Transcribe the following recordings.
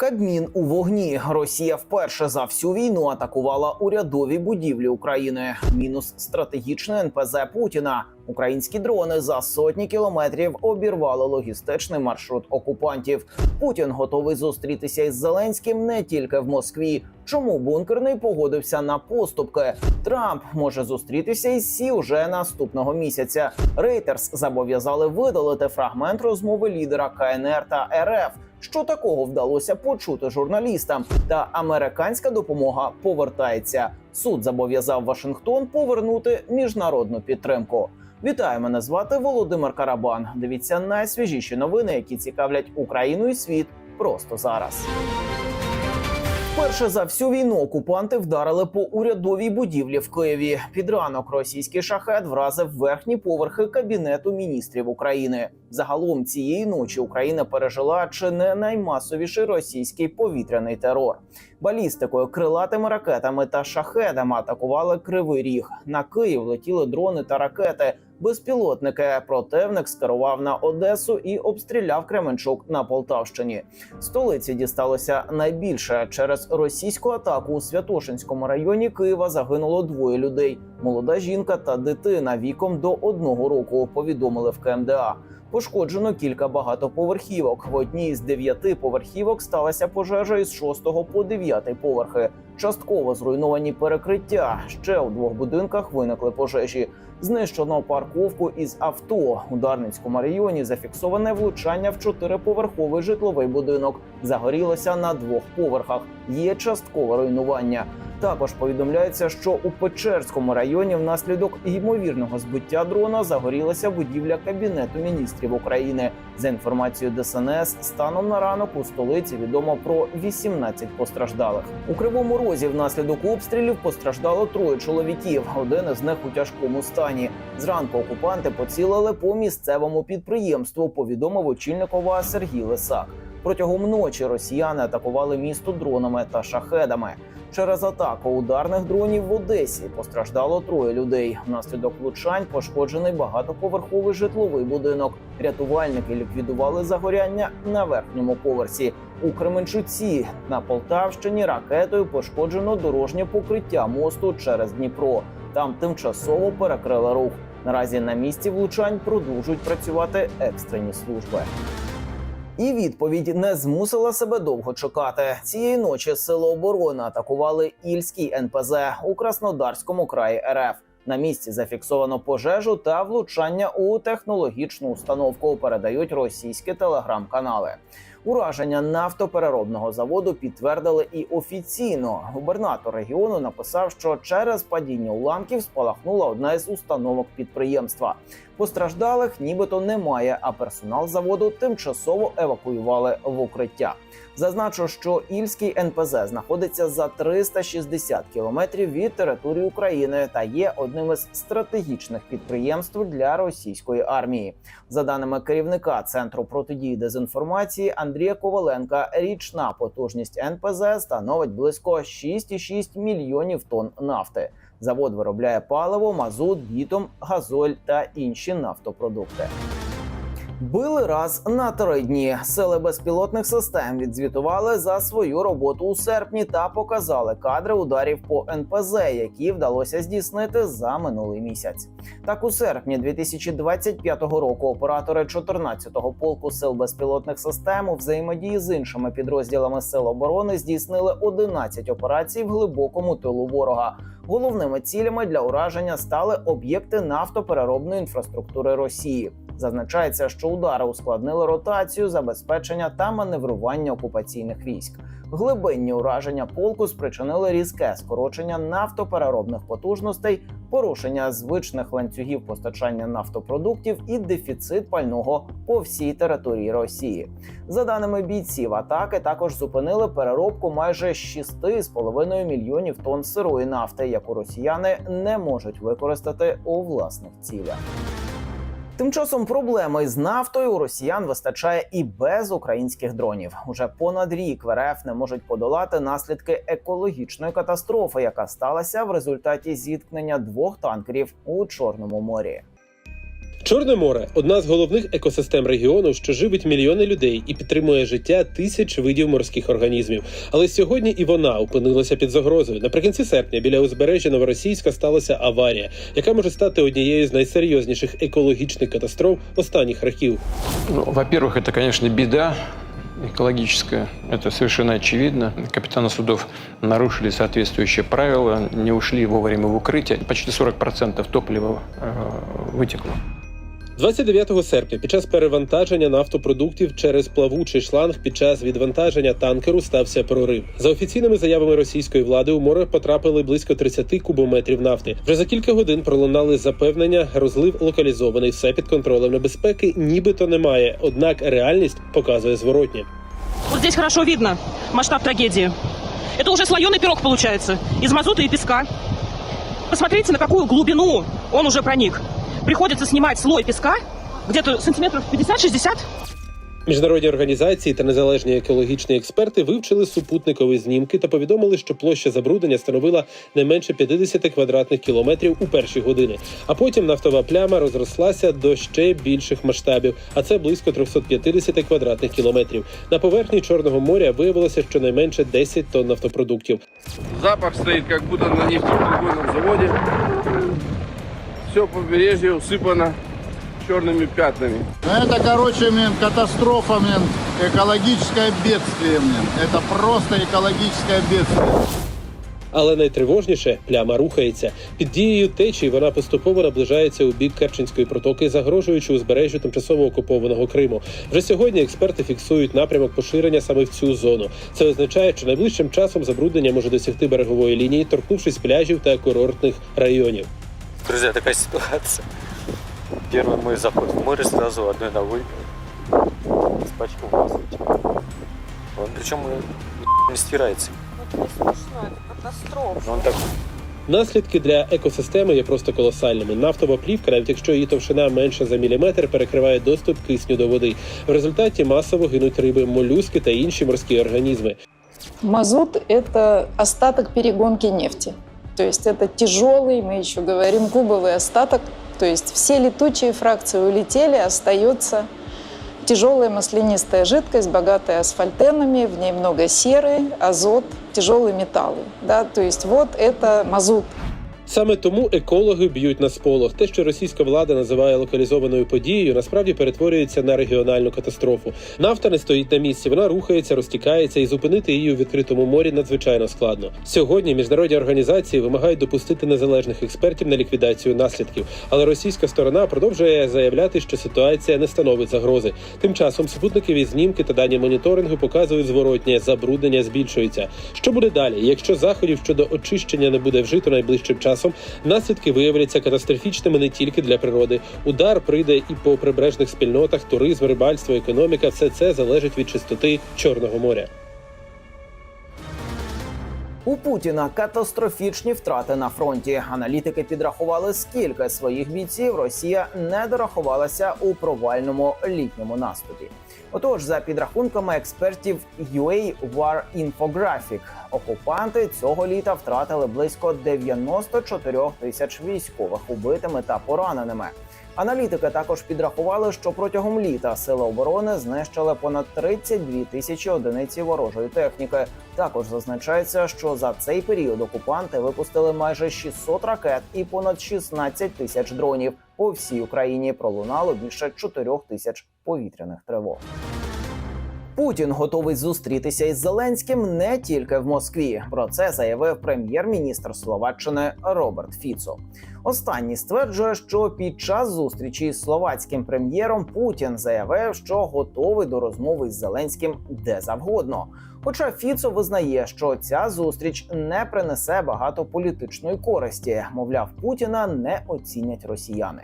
Кабмін у вогні. Росія вперше за всю війну атакувала урядові будівлі України. Мінус стратегічне НПЗ Путіна. Українські дрони за сотні кілометрів обірвали логістичний маршрут окупантів. Путін готовий зустрітися із Зеленським не тільки в Москві. Чому бункерний погодився на поступки? Трамп може зустрітися із Сі уже наступного місяця. Рейтерс зобов'язали видалити фрагмент розмови лідера КНР та РФ. Що такого вдалося почути журналістам? Та американська допомога повертається. Суд зобов'язав Вашингтон повернути міжнародну підтримку. Вітаю, мене звати Володимир Карабан. Дивіться найсвіжіші новини, які цікавлять Україну і світ просто зараз. Вперше за всю війну окупанти вдарили по урядовій будівлі в Києві. Під ранок російський шахет вразив верхні поверхи кабінету міністрів України. Загалом цієї ночі Україна пережила чи не наймасовіший російський повітряний терор. Балістикою, крилатими ракетами та шахедами атакували кривий ріг. На Київ летіли дрони та ракети. Безпілотники противник скерував на Одесу і обстріляв Кременчук на Полтавщині. Столиці дісталося найбільше через російську атаку у Святошинському районі Києва. Загинуло двоє людей: молода жінка та дитина віком до одного року. Повідомили в КМДА. Пошкоджено кілька багатоповерхівок. В одній з дев'яти поверхівок сталася пожежа із шостого по дев'ятий поверхи. Частково зруйновані перекриття. Ще у двох будинках виникли пожежі. Знищено парковку із авто. У Дарницькому районі зафіксоване влучання в чотириповерховий житловий будинок. Загорілося на двох поверхах. Є часткове руйнування. Також повідомляється, що у Печерському районі внаслідок ймовірного збиття дрона загорілася будівля кабінету міністрів України. За інформацією ДСНС, станом на ранок у столиці відомо про 18 постраждалих. У кривому розі внаслідок обстрілів постраждало троє чоловіків. Один із них у тяжкому стані. Зранку окупанти поцілили по місцевому підприємству. Повідомив очільник ОВА Сергій Лисак. Протягом ночі росіяни атакували місто дронами та шахедами. Через атаку ударних дронів в Одесі постраждало троє людей. Внаслідок влучань пошкоджений багатоповерховий житловий будинок. Рятувальники ліквідували загоряння на верхньому поверсі. У Кременчуці на Полтавщині ракетою пошкоджено дорожнє покриття мосту через Дніпро. Там тимчасово перекрили рух. Наразі на місці влучань продовжують працювати екстрені служби. І відповідь не змусила себе довго чекати. Цієї ночі сили оборони атакували Ільський НПЗ у Краснодарському краї РФ. На місці зафіксовано пожежу та влучання у технологічну установку. Передають російські телеграм-канали. Ураження нафтопереробного заводу підтвердили і офіційно. Губернатор регіону написав, що через падіння уламків спалахнула одна із установок підприємства. Постраждалих нібито немає, а персонал заводу тимчасово евакуювали в укриття. Зазначу, що Ільський НПЗ знаходиться за 360 кілометрів від території України та є одним із стратегічних підприємств для російської армії. За даними керівника центру протидії дезінформації Андрія Коваленка, річна потужність НПЗ становить близько 6,6 мільйонів тонн нафти. Завод виробляє паливо, мазут, бітум, газоль та інші нафтопродукти. Били раз на три дні. Сили безпілотних систем відзвітували за свою роботу у серпні та показали кадри ударів по НПЗ, які вдалося здійснити за минулий місяць. Так, у серпні 2025 року оператори 14-го полку сил безпілотних систем у взаємодії з іншими підрозділами сил оборони здійснили 11 операцій в глибокому тилу ворога. Головними цілями для ураження стали об'єкти нафтопереробної інфраструктури Росії. Зазначається, що удари ускладнили ротацію, забезпечення та маневрування окупаційних військ. Глибинні ураження полку спричинили різке скорочення нафтопереробних потужностей, порушення звичних ланцюгів постачання нафтопродуктів і дефіцит пального по всій території Росії. За даними бійців, атаки також зупинили переробку майже 6,5 мільйонів тонн сирої нафти, яку росіяни не можуть використати у власних цілях. Тим часом проблеми з нафтою у росіян вистачає і без українських дронів. Уже понад рік в РФ не можуть подолати наслідки екологічної катастрофи, яка сталася в результаті зіткнення двох танкерів у Чорному морі. Чорне море одна з головних екосистем регіону, що живить мільйони людей і підтримує життя тисяч видів морських організмів. Але сьогодні і вона опинилася під загрозою. Наприкінці серпня біля узбережжя Новоросійська сталася аварія, яка може стати однією з найсерйозніших екологічних катастроф останніх років. Ну, во-первых, это, конечно, беда экологическая. Это совершенно очевидно. Капитаны судов нарушили соответствующие правила, не ушли вовремя в укрытие. Почти 40% топлива э, вытекло. 29 серпня під час перевантаження нафтопродуктів через плавучий шланг під час відвантаження танкеру стався прорив. За офіційними заявами російської влади у море потрапили близько 30 кубометрів нафти. Вже за кілька годин пролунали запевнення, розлив локалізований, все під контролем небезпеки, нібито немає. Однак реальність показує зворотнє. Вот здесь хорошо видно масштаб трагедии. Это уже слоеный пирог получается из мазута и песка. Посмотрите, на какую глубину он уже проник. Приходится снимать слой песка где-то сантиметров 50-60. Міжнародні організації та незалежні екологічні експерти вивчили супутникові знімки та повідомили, що площа забруднення становила не менше 50 квадратних кілометрів у перші години. А потім нафтова пляма розрослася до ще більших масштабів, а це близько 350 квадратних кілометрів. На поверхні Чорного моря виявилося щонайменше 10 тонн нафтопродуктів. Запах стоит, как будто на нефтеперегонном заводе Все побережье усыпано черными пятнами. Ну, Это, короче, блин, катастрофа, блин, экологическое бедствие, блин. Это просто экологическое бедствие. Але найтривожніше пляма рухається. Під дією течії вона поступово наближається у бік Керченської протоки, загрожуючи узбережжю тимчасово окупованого Криму. Вже сьогодні експерти фіксують напрямок поширення саме в цю зону. Це означає, що найближчим часом забруднення може досягти берегової лінії, торкнувшись пляжів та курортних районів. Друзья, такая ситуация. Первый мой заход в море сразу одной ногой с пачком мазать. Он причем не стирается. Это не смешно, это катастрофа. Но он так Наслідки для екосистеми є просто колосальними. Нафтова плівка, навіть якщо її товщина менша за міліметр, перекриває доступ кисню до води. В результаті масово гинуть риби, молюски та інші морські організми. Мазут – это остаток перегонки нефти. То есть это тяжелый, мы еще говорим, кубовый остаток. То есть все летучие фракции улетели, остается тяжелая маслянистая жидкость, богатая асфальтенами, в ней много серы, азот, тяжелые металлы. Да? То есть вот это мазут. Саме тому екологи б'ють на сполох. Те, що російська влада називає локалізованою подією, насправді перетворюється на регіональну катастрофу. Нафта не стоїть на місці, вона рухається, розтікається, і зупинити її у відкритому морі надзвичайно складно. Сьогодні міжнародні організації вимагають допустити незалежних експертів на ліквідацію наслідків, але російська сторона продовжує заявляти, що ситуація не становить загрози. Тим часом супутникові знімки та дані моніторингу показують зворотнє забруднення збільшується. Що буде далі? Якщо заходів щодо очищення не буде вжито найближчим часом, наслідки виявляться катастрофічними не тільки для природи. Удар прийде і по прибережних спільнотах, туризм, рибальство, економіка все це залежить від чистоти Чорного моря. У Путіна катастрофічні втрати на фронті. Аналітики підрахували, скільки своїх бійців Росія не дорахувалася у провальному літньому наступі. Отож, за підрахунками експертів UA War Infographic, окупанти цього літа втратили близько 94 тисяч військових убитими та пораненими. Аналітики також підрахували, що протягом літа сили оборони знищили понад 32 тисячі одиниці ворожої техніки. Також зазначається, що за цей період окупанти випустили майже 600 ракет і понад 16 тисяч дронів. По всій Україні пролунало більше 4 тисяч повітряних тривог. Путін готовий зустрітися із Зеленським не тільки в Москві. Про це заявив прем'єр-міністр Словаччини Роберт Фіцо. Останній стверджує, що під час зустрічі з словацьким прем'єром Путін заявив, що готовий до розмови з Зеленським де завгодно. Хоча Фіцо визнає, що ця зустріч не принесе багато політичної користі, мовляв, Путіна не оцінять росіяни.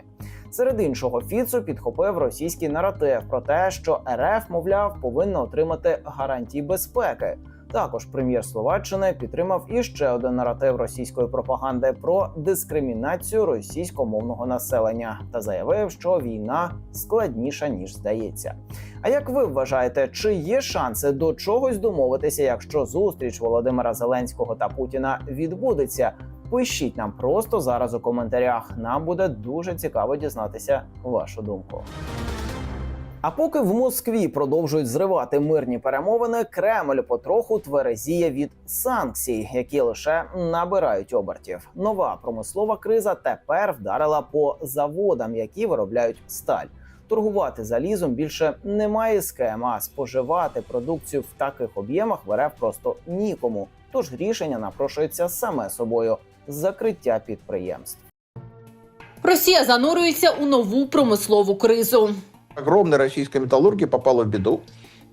Серед іншого, Фіцо підхопив російський наратив про те, що РФ, мовляв, повинна отримати гарантії безпеки. Також прем'єр Словаччини підтримав іще один наратив російської пропаганди про дискримінацію російськомовного населення та заявив, що війна складніша ніж здається. А як ви вважаєте, чи є шанси до чогось домовитися, якщо зустріч Володимира Зеленського та Путіна відбудеться? Пишіть нам просто зараз у коментарях. Нам буде дуже цікаво дізнатися вашу думку. А поки в Москві продовжують зривати мирні перемовини, Кремль потроху тверезіє від санкцій, які лише набирають обертів. Нова промислова криза тепер вдарила по заводам, які виробляють сталь. Торгувати залізом більше немає схем, а споживати продукцію в таких об'ємах РФ просто нікому. Тож рішення напрошується саме собою закриття підприємств. Росія занурюється у нову промислову кризу. Огромная российская металлургия попала в беду.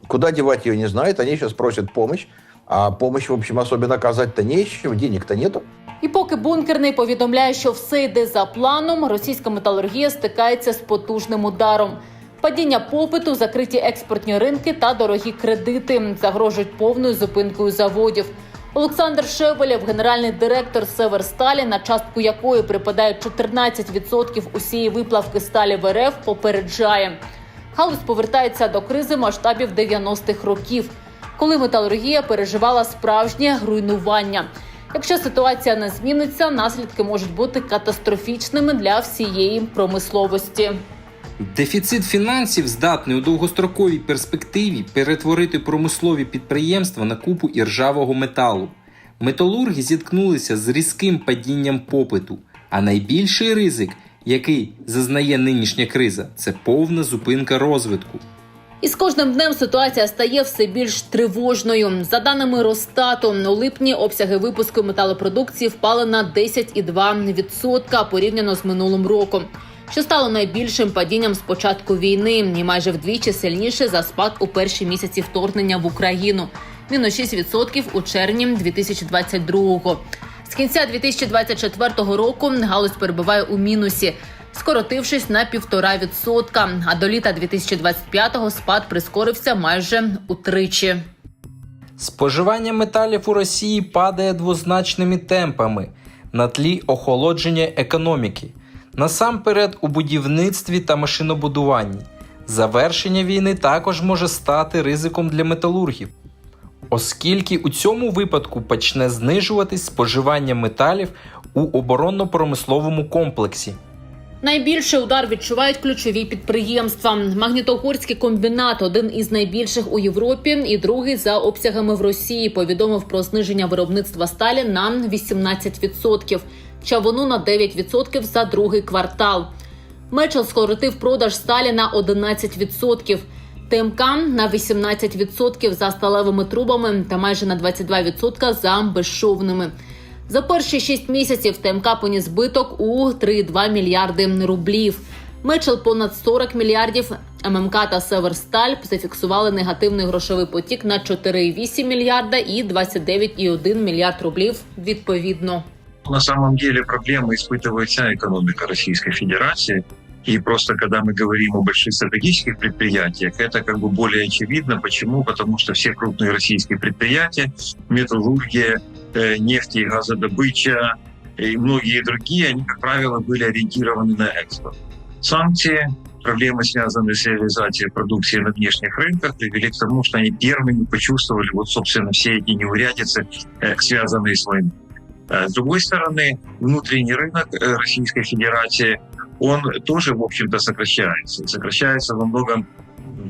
Куда девать ее не знает. Они сейчас просят помощь. А помощь, в общем, особенно оказать-то нечем. Денег-то нету. І поки бункерний повідомляє, що все йде за планом, російська металургія стикається з потужним ударом. Падіння попиту, закриті експортні ринки та дорогі кредити загрожують повною зупинкою заводів. Олександр Шевелєв, генеральний директор Северсталі, на частку якої припадає 14% усієї виплавки сталі в РФ, попереджає. Галузь повертається до кризи масштабів 90-х років, коли металургія переживала справжнє руйнування. Якщо ситуація не зміниться, наслідки можуть бути катастрофічними для всієї промисловості. Дефіцит фінансів здатний у довгостроковій перспективі перетворити промислові підприємства на купу іржавого металу. Металурги зіткнулися з різким падінням попиту, а найбільший ризик, який зазнає нинішня криза, це повна зупинка розвитку. І з кожним днем ситуація стає все більш тривожною. За даними Росстату, у липні обсяги випуску металопродукції впали на 10,2% порівняно з минулим роком, що стало найбільшим падінням з початку війни, і майже вдвічі сильніше за спад у перші місяці вторгнення в Україну. Мінус 6% у червні 2022-го. З кінця 2024 року галузь перебуває у мінусі, скоротившись на 1,5%, а до літа 2025-го спад прискорився майже утричі. Споживання металів у Росії падає двозначними темпами на тлі охолодження економіки, насамперед у будівництві та машинобудуванні. Завершення війни також може стати ризиком для металургів, оскільки у цьому випадку почне знижуватись споживання металів у оборонно-промисловому комплексі. Найбільший удар відчувають ключові підприємства. Магнітогорський комбінат один із найбільших у Європі, і другий за обсягами в Росії. Повідомив про зниження виробництва сталі на 18%, чавуну на 9% за другий квартал. Мечел скоротив продаж сталі на 11%. ТМК на 18% за сталевими трубами та майже на 22% за безшовними. За перші шість місяців ТМК поніс збиток у 3,2 мільярди рублів. Мечел понад 40 мільярдів. ММК та Северсталь зафіксували негативний грошовий потік на 4,8 мільярда і 29,1 мільярд рублів відповідно. На самом деле проблемы испытывает вся экономика Российской Федерации. И просто когда мы говорим о больших стратегических предприятиях, это как бы более очевидно. Почему? Потому что все крупные российские предприятия, металлургия, э, нефть и газодобыча и многие другие, они, как правило, были ориентированы на экспорт. Санкции, проблемы, связанные с реализацией продукции на внешних рынках, привели к тому, что они первыми почувствовали вот, собственно, все эти неурядицы, э, связанные с войной. Э, С другой стороны, внутренний рынок э, Российской Федерации, он тоже, в общем-то, сокращается. Сокращается во многом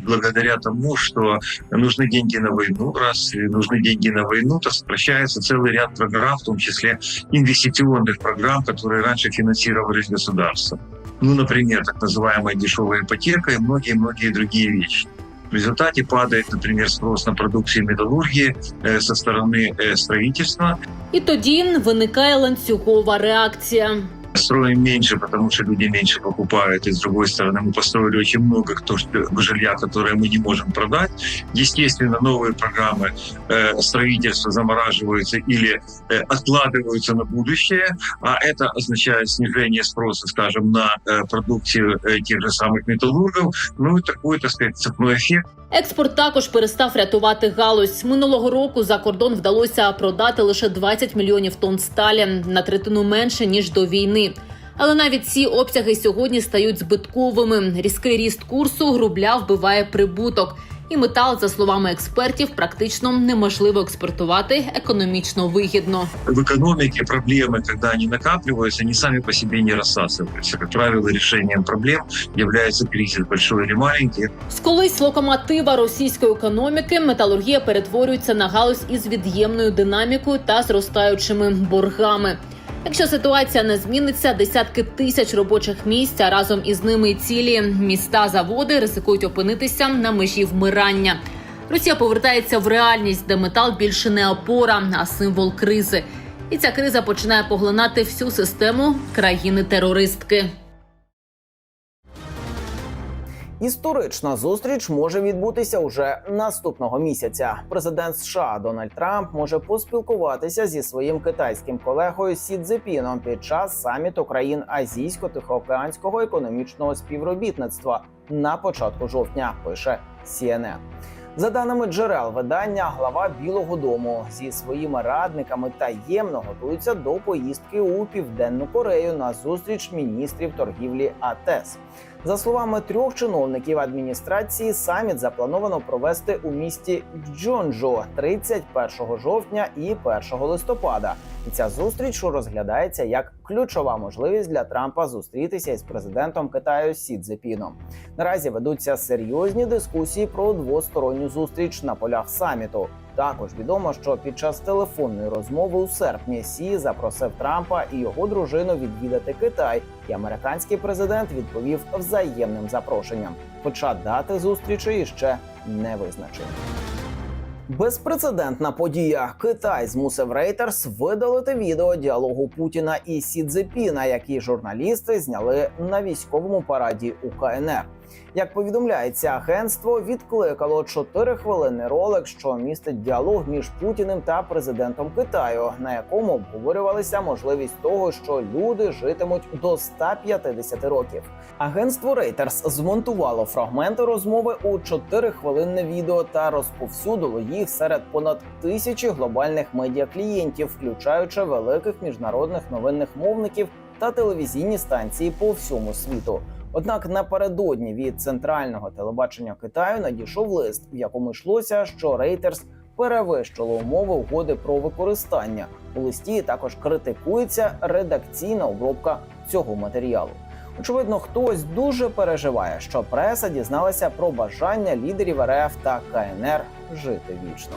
благодаря тому, что нужны деньги на войну. Раз нужны деньги на войну, то сокращается целый ряд программ, в том числе инвестиционных программ, которые раньше финансировались государством. Ну, например, так называемая дешевая ипотека и многие-многие другие вещи. В результате падает, например, спрос на продукцию металлургии э, со стороны э, строительства, І тоді виникає ланцюгова реакція. Строим меньше, потому что люди меньше покупают. И с другой стороны, мы построили очень много кто, жилья, которое мы не можем продать. Естественно, новые программы э, строительства замораживаются или э, откладываются на будущее. А это означает снижение спроса, скажем, на э, продукцию э, тех же самых металлургов. Ну и такой, так сказать, цепной эффект. Експорт також перестав рятувати галузь. Минулого року за кордон вдалося продати лише 20 мільйонів тонн сталі на третину менше ніж до війни. Але навіть ці обсяги сьогодні стають збитковими. Різкий ріст курсу грубля вбиває прибуток І метал, за словами експертів, практично неможливо експортувати економічно вигідно. В экономике проблемы, когда они накапливаются, они сами по себе не рассасываются. Как правило, решением проблем является кризис, большой или маленький. З колись локомотива російської економіки металургія перетворюється на галузь із від'ємною динамікою та зростаючими боргами. Якщо ситуація не зміниться, десятки тисяч робочих місць, а разом із ними цілі міста, заводи ризикують опинитися на межі вмирання. Росія повертається в реальність, де метал більше не опора, а символ кризи. І ця криза починає поглинати всю систему країни-терористки. Історична зустріч може відбутися уже наступного місяця. Президент США Дональд Трамп може поспілкуватися зі своїм китайським колегою Сі Цзепіном під час саміту країн Азійсько-Тихоокеанського економічного співробітництва на початку жовтня. Пише CNN. За даними джерел видання, глава Білого Дому зі своїми радниками таємно готується до поїздки у південну Корею на зустріч міністрів торгівлі АТЕС. За словами трьох чиновників адміністрації, саміт заплановано провести у місті Джонджо 31 жовтня і 1 листопада. І ця зустріч розглядається як ключова можливість для Трампа зустрітися із президентом Китаю Сі Цзепіном. Наразі ведуться серйозні дискусії про двосторонню зустріч на полях саміту. Також відомо, що під час телефонної розмови у серпні Сі запросив Трампа і його дружину відвідати Китай, і американський президент відповів взаємним запрошенням. Хоча дати зустрічі ще не визначені. Безпрецедентна подія. Китай змусив Reuters видалити відео діалогу Путіна і Сі Цзепіна, які журналісти зняли на військовому параді у КНР. Як повідомляється, агентство відкликало 4-хвилинний ролик, що містить діалог між Путіним та президентом Китаю, на якому обговорювалася можливість того, що люди житимуть до 150 років. Агентство Reuters змонтувало фрагменти розмови у 4-хвилинне відео та розповсюдило їх серед понад тисячі глобальних медіаклієнтів, включаючи великих міжнародних новинних мовників та телевізійні станції по всьому світу. Однак напередодні від центрального телебачення Китаю надійшов лист, в якому йшлося, що Reuters перевищило умови угоди про використання. У листі також критикується редакційна обробка цього матеріалу. Очевидно, хтось дуже переживає, що преса дізналася про бажання лідерів РФ та КНР жити вічно.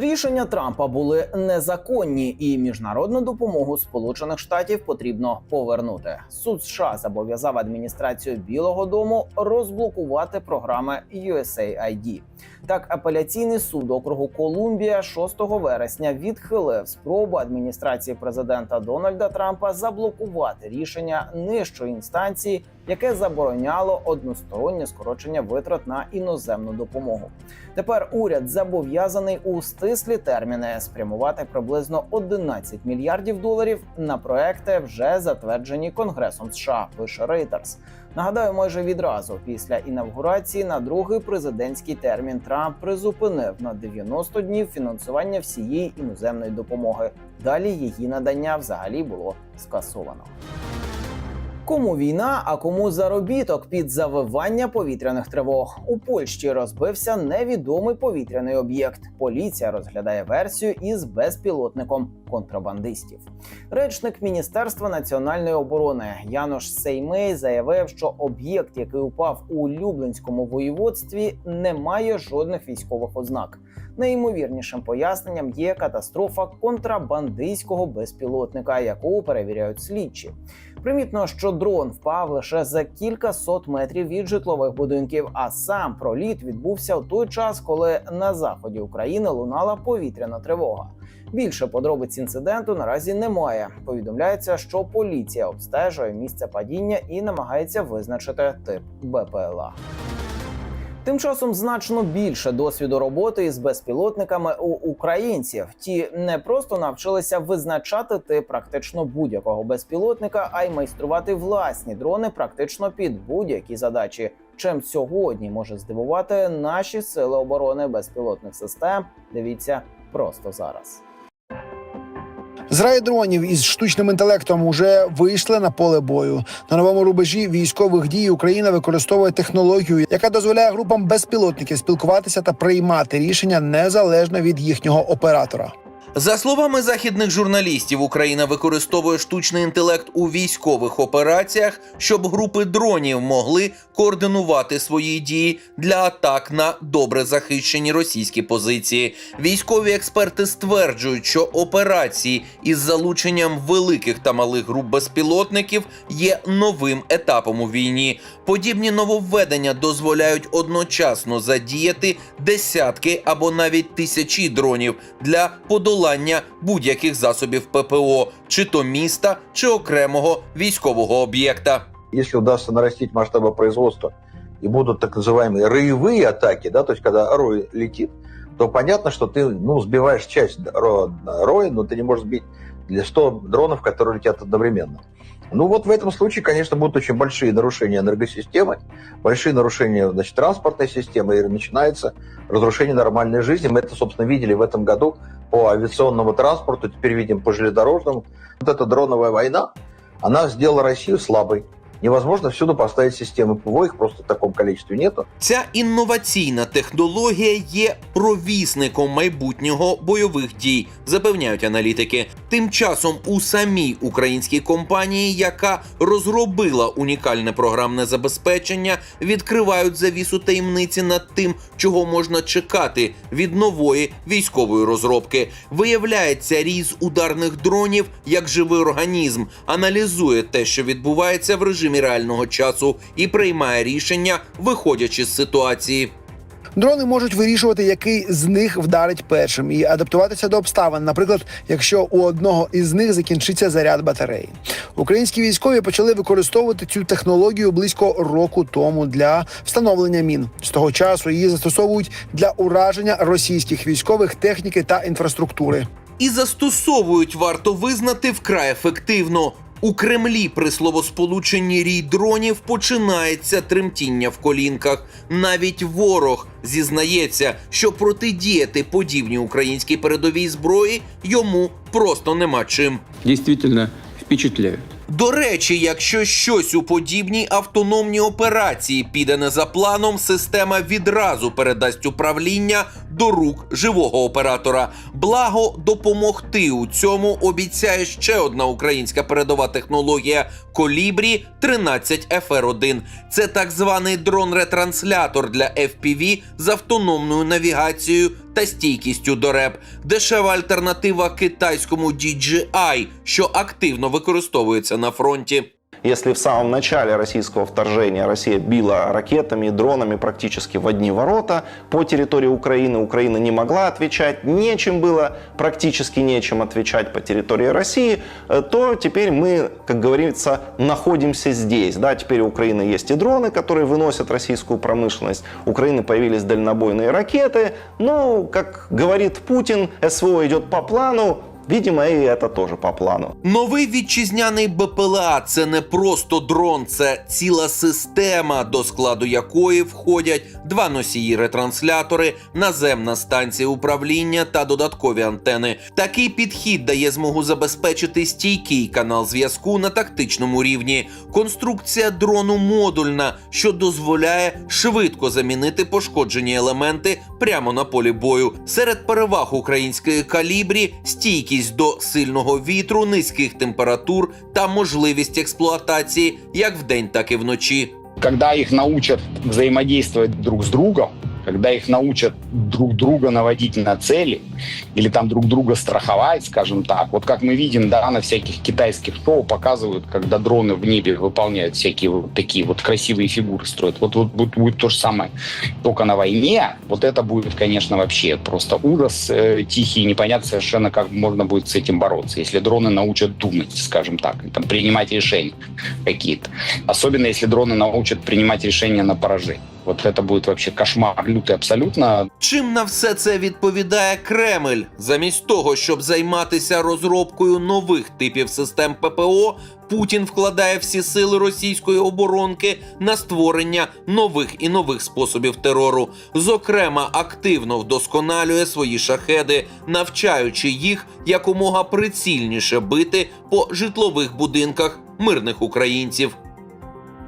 Рішення Трампа були незаконні, і міжнародну допомогу Сполучених Штатів потрібно повернути. Суд США зобов'язав адміністрацію Білого Дому розблокувати програми USAID. Так, апеляційний суд округу Колумбія 6 вересня відхилив спробу адміністрації президента Дональда Трампа заблокувати рішення нижчої інстанції, яке забороняло одностороннє скорочення витрат на іноземну допомогу. Тепер уряд зобов'язаний у стислі терміни спрямувати приблизно 11 мільярдів доларів на проекти, вже затверджені Конгресом США. Пише Reuters. Нагадаю, майже відразу після інавгурації на другий президентський термін Трамп призупинив на 90 днів фінансування всієї іноземної допомоги. Далі її надання взагалі було скасовано. Кому війна, а кому заробіток під завивання повітряних тривог у Польщі розбився невідомий повітряний об'єкт. Поліція розглядає версію із безпілотником контрабандистів. Речник Міністерства національної оборони Янош Сеймей заявив, що об'єкт, який упав у Люблинському воєводстві, не має жодних військових ознак. Найімовірнішим поясненням є катастрофа контрабандистського безпілотника, яку перевіряють слідчі. Примітно, що дрон впав лише за кілька сот метрів від житлових будинків, а сам проліт відбувся в той час, коли на заході України лунала повітряна тривога. Більше подробиць інциденту наразі немає. Повідомляється, що поліція обстежує місце падіння і намагається визначити тип БПЛА. Тим часом значно більше досвіду роботи із безпілотниками у українців. Ті не просто навчилися визначати тип практично будь-якого безпілотника, а й майструвати власні дрони практично під будь-які задачі. Чим сьогодні може здивувати наші сили оборони безпілотних систем? Дивіться просто зараз. Зраї дронів із штучним інтелектом уже вийшли на поле бою. На новому рубежі військових дій Україна використовує технологію, яка дозволяє групам безпілотників спілкуватися та приймати рішення незалежно від їхнього оператора. За словами західних журналістів, Україна використовує штучний інтелект у військових операціях, щоб групи дронів могли координувати свої дії для атак на добре захищені російські позиції. Військові експерти стверджують, що операції із залученням великих та малих груп безпілотників є новим етапом у війні. Подібні нововведення дозволяють одночасно задіяти десятки або навіть тисячі дронів для подолання будь-яких засобів ППО, чи то міста, чи окремого військового об'єкта. Если удастся нарастить масштабы производства и будут так называемые роевые атаки, да, то есть когда рой летит, то понятно, что ты ну, сбиваешь часть ро- роя, но ты не можешь сбить для 100 дронов, которые летят одновременно. Ну вот в этом случае, конечно, будут очень большие нарушения энергосистемы, большие нарушения значит, транспортной системы, и начинается разрушение нормальной жизни. Мы это, собственно, видели в этом году по авиационному транспорту, теперь видим по железнодорожному. Вот эта дроновая война, она сделала Россию слабой. Невозможно всюду поставить системы ПВО, их просто в таком количестве нету. Ця інноваційна технологія є провісником майбутнього бойових дій, запевняють аналітики. Тим часом у самій українській компанії, яка розробила унікальне програмне забезпечення, відкривають завісу таємниці над тим, чого можна чекати від нової військової розробки. Виявляється, різ ударних дронів як живий організм аналізує те, що відбувається в режимі реального часу, і приймає рішення, виходячи з ситуації. Дрони можуть вирішувати, який з них вдарить першим, і адаптуватися до обставин. Наприклад, якщо у одного із них закінчиться заряд батареї. Українські військові почали використовувати цю технологію близько року тому для встановлення мін. З того часу її застосовують для ураження російських військових техніки та інфраструктури. І застосовують варто визнати вкрай ефективно. У Кремлі при словосполученні рій дронів починається тремтіння в колінках. Навіть ворог зізнається, що протидіяти подібній українській передовій зброї йому просто нема чим. Дійсно впечатляют. До речі, якщо щось у подібній автономній операції піде не за планом, система відразу передасть управління до рук живого оператора. Благо допомогти у цьому обіцяє ще одна українська передова технологія Колібрі 13 FR1. Це так званий дрон-ретранслятор для FPV з автономною навігацією та стійкістю до РЕП. Дешева альтернатива китайському DJI, що активно використовується на фронті. Если в самом начале российского вторжения Россия била ракетами и дронами практически в одни ворота по территории Украины, Украина не могла отвечать, нечем было, практически нечем отвечать по территории России, э, то теперь мы, как говорится, находимся здесь. Да, теперь у Украины есть и дроны, которые выносят российскую промышленность. У Украины появились дальнобойные ракеты. Ну, как говорит Путин, СВО идет по плану, Видимо, и это тоже по плану. Новий вітчизняний БПЛА це не просто дрон, це ціла система, до складу якої входять два носії ретранслятори, наземна станція управління та додаткові антени. Такий підхід дає змогу забезпечити стійкий канал зв'язку на тактичному рівні. Конструкція дрону модульна, що дозволяє швидко замінити пошкоджені елементи прямо на полі бою. Серед переваг української калібрі стійкість до сильного вітру, низьких температур та можливість експлуатації як вдень, так і вночі. Когда их научат взаимодействовать друг с другом, когда их научат друг друга наводить на цели или там друг друга страховать, скажем так. Вот как мы видим, да, на всяких китайских шоу показывают, когда дроны в небе выполняют всякие вот такие вот красивые фигуры строят. Вот, вот будет, будет то же самое. Только на войне вот это будет, конечно, вообще просто ужас э, тихий, непонятно совершенно, как можно будет с этим бороться, если дроны научат думать, скажем так, там, принимать решения какие-то. Особенно если дроны научат принимать решения на поражение. Вот это будет вообще кошмар лютый абсолютно. Чим на все це відповідає Кремль? Замість того, щоб займатися розробкою нових типів систем ППО, Путін вкладає всі сили російської оборонки на створення нових і нових способів терору. Зокрема, активно вдосконалює свої шахеди, навчаючи їх якомога прицільніше бити по житлових будинках мирних українців.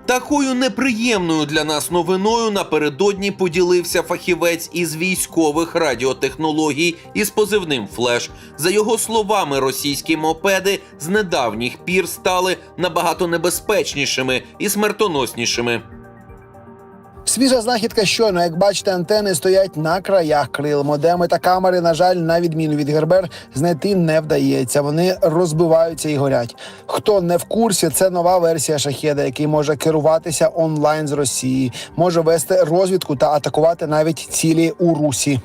Такою неприємною для нас новиною напередодні поділився фахівець із військових радіотехнологій із позивним Флеш. За його словами, російські мопеди з недавніх пір стали набагато небезпечнішими і смертоноснішими. Свіжа знахідка щойно, як бачите, антени стоять на краях крил. Модеми та камери, на жаль, на відміну від Гербер, знайти не вдається. Вони розбиваються і горять. Хто не в курсі, це нова версія шахеда, який може керуватися онлайн з Росії, може вести розвідку та атакувати навіть цілі у Русі.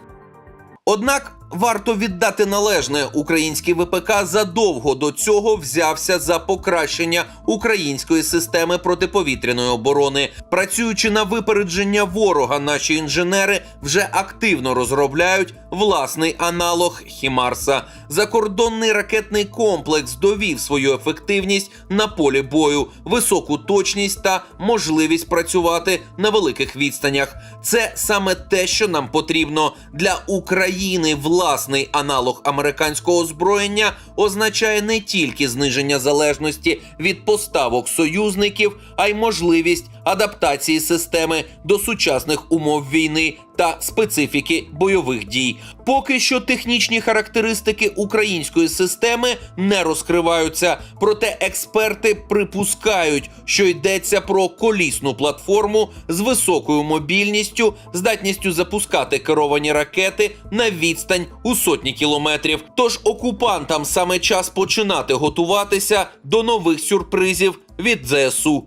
Однак варто віддати належне український ВПК задовго до цього взявся за покращення української системи протиповітряної оборони. Працюючи на випередження ворога, наші інженери вже активно розробляють власний аналог Хімарса. Закордонний ракетний комплекс довів свою ефективність на полі бою, високу точність та можливість працювати на великих відстанях. Це саме те, що нам потрібно для України. Власний аналог американського озброєння означає не тільки зниження залежності від поставок союзників, а й можливість адаптації системи до сучасних умов війни та специфіки бойових дій. Поки що технічні характеристики української системи не розкриваються, проте експерти припускають, що йдеться про колісну платформу з високою мобільністю, здатністю запускати керовані ракети на відстань у сотні кілометрів. Тож окупантам саме час починати готуватися до нових сюрпризів від ЗСУ.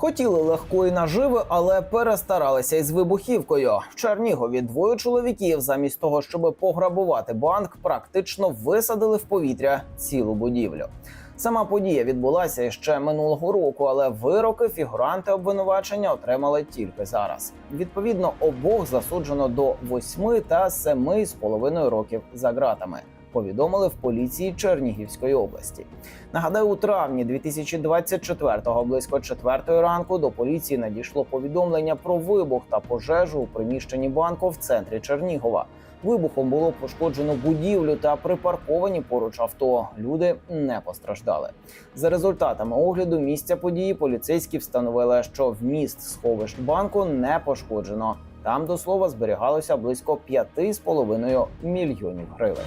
Хотіли легкої наживи, але перестаралися із вибухівкою. В Чернігові двоє чоловіків, замість того, щоб пограбувати банк, практично висадили в повітря цілу будівлю. Сама подія відбулася ще минулого року, але вироки фігуранти обвинувачення отримали тільки зараз. Відповідно, обох засуджено до 8 та 7,5 років за ґратами. Повідомили в поліції Чернігівської області. Нагадаю, у травні 2024-го близько 4 ранку до поліції надійшло повідомлення про вибух та пожежу у приміщенні банку в центрі Чернігова. Вибухом було пошкоджено будівлю та припарковані поруч авто. Люди не постраждали. За результатами огляду місця події поліцейські встановили, що вміст сховищ банку не пошкоджено. Там до слова зберігалося близько 5,5 мільйонів гривень.